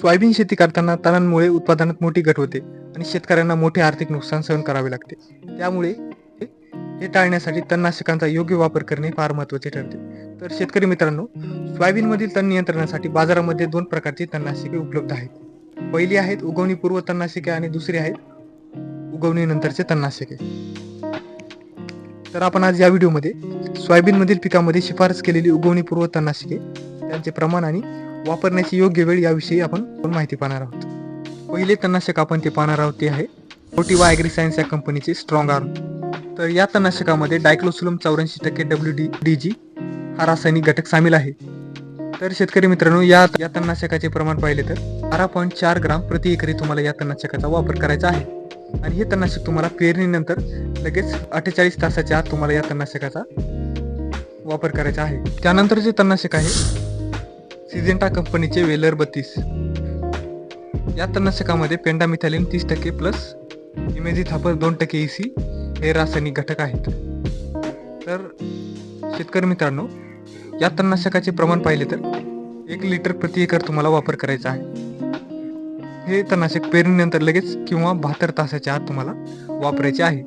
Soybean शेती करताना तणांमुळे उत्पादनात मोठी घट होते आणि शेतकऱ्यांना मोठे आर्थिक नुकसान सहन करावे लागते. त्यामुळे हे टाळण्यासाठी तणनाशकांचा योग्य वापर करणे फार महत्त्वाचे ठरते. तर शेतकरी मित्रांनो सोयाबीनमधील तण नियंत्रणासाठी बाजारामध्ये दोन प्रकारची तणनाशके उपलब्ध आहेत. पहिली आहेत उगवणीपूर्व तणनाशके आणि दुसरी आहेत उगवणीनंतरचे तणनाशके. तर आपण आज या व्हिडिओमध्ये सोयाबीनमधील पिकामध्ये शिफारस केलेली उगवणीपूर्व तणनाशके त्यांचे प्रमाण आणि वापरण्याची योग्य वेळ याविषयी आपण माहिती पाहणार आहोत. पहिले तणनाशक आपण ते पाहणार आहोत ते आहे मोटिवा ॲग्री सायन्स या कंपनीचे स्ट्रॉंग आर्म तर या तणनाशकामध्ये डायक्लोसुलम चौऱ्याऐंशी टक्के डब्ल्यू डी डी जी हा रासायनिक घटक सामील आहे. तर शेतकरी मित्रांनो या या तणनाशकाचे प्रमाण पाहिले तर बारा पॉईंट चार ग्राम प्रति एकरी तुम्हाला या तणनाशकाचा वापर करायचा आहे. आणि हे तणनाशक तुम्हाला पेरणीनंतर लगेच अठ्ठेचाळीस तासाच्या आत तुम्हाला या तणनाशकाचा वापर करायचा आहे. त्यानंतर जे तणनाशक आहे सिजेंटा कंपनीचे वेलर बत्तीस. या तणनाशकामध्ये पेंडामिथॅलिन तीस टक्के प्लस इमेझिथापर दोन टक्के सी हे रासायनिक घटक आहेत. तर शेतकरी मित्रांनो या तणनाशकाचे प्रमाण पाहिले तर एक लिटर प्रति एकर तुम्हाला वापर करायचा आहे. हे तणनाशक पेरणीनंतर लगेच किंवा बहात्तर तासाच्या आत तुम्हाला वापरायचे आहे.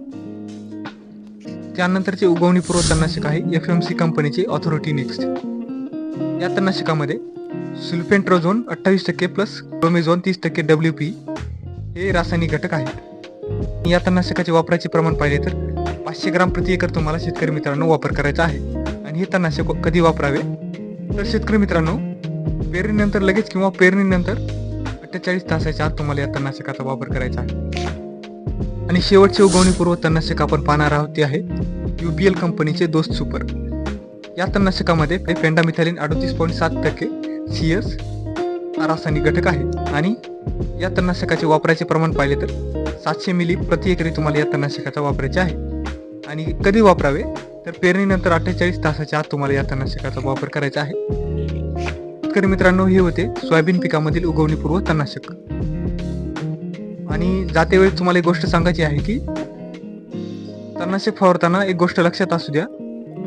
त्यानंतरचे उगवणीपूर्व तणनाशक आहे एफ एम सी कंपनीचे ऑथॉरिटी नेक्स्ट या तणनाशकामध्ये सुल्फेंट्रोझोन अठ्ठावीस टक्के प्लस क्रोमेझोन तीस टक्के डब्ल्यू पी हे रासायनिक घटक आहेत. या तणनाशकाचे वापराचे प्रमाण पाहिले तर पाचशे ग्राम प्रति एकर तुम्हाला शेतकरी मित्रांनो वापर करायचा आहे. आणि हे तणनाशक कधी वापरावे? तर शेतकरी मित्रांनो पेरणीनंतर लगेच किंवा पेरणीनंतर अठ्ठेचाळीस तासाच्या आत तुम्हाला या तणनाशकाचा वापर करायचा आहे. आणि शेवटचे उगवणीपूर्व तणनाशक आपण पाहणार आहोत ते आहे एल कंपनीचे दोस्त सुपर. या तणनाशकामध्ये फेंडामिथॅलिन अडतीस पॉईंट सात टक्के सी एस हा रासायनिक घटक आहे. आणि या तणनाशकाचे वापराचे प्रमाण पाहिले तर सातशे मिली प्रति एकरी तुम्हाला या तणनाशकाचा वापरायचे आहे. आणि कधी वापरावे? तर पेरणीनंतर अठ्ठेचाळीस तासाच्या आत तुम्हाला या तणनाशकाचा वापर करायचा आहे. शेतकरी मित्रांनो हे होते सोयाबीन पिकामधील उगवणीपूर्व तणनाशक. आणि जातेवेळी तुम्हाला एक गोष्ट सांगायची आहे की तणनाशक फवारताना एक गोष्ट लक्षात असू द्या.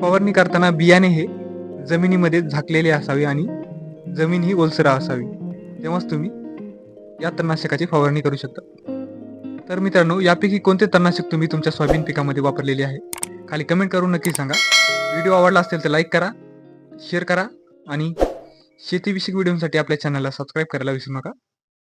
फवारणी करताना बियाणे हे जमिनीमध्ये झाकलेले असावे आणि जमीन ही ओलसर असावी. तेव्हाच तुम्ही या तणनाशकाची फवारणी करू शकता. तर मित्रांनो यापैकी कोणते तणनाशक तुम्ही तुमच्या सोयाबीन पिकामध्ये वापरलेले आहे? खाली कमेंट करून नक्की सांगा. व्हिडिओ आवडला असेल तर लाईक करा शेअर करा आणि शेतीविषयक व्हिडिओसाठी आपल्या चॅनलला सबस्क्राईब करायला विसरू नका.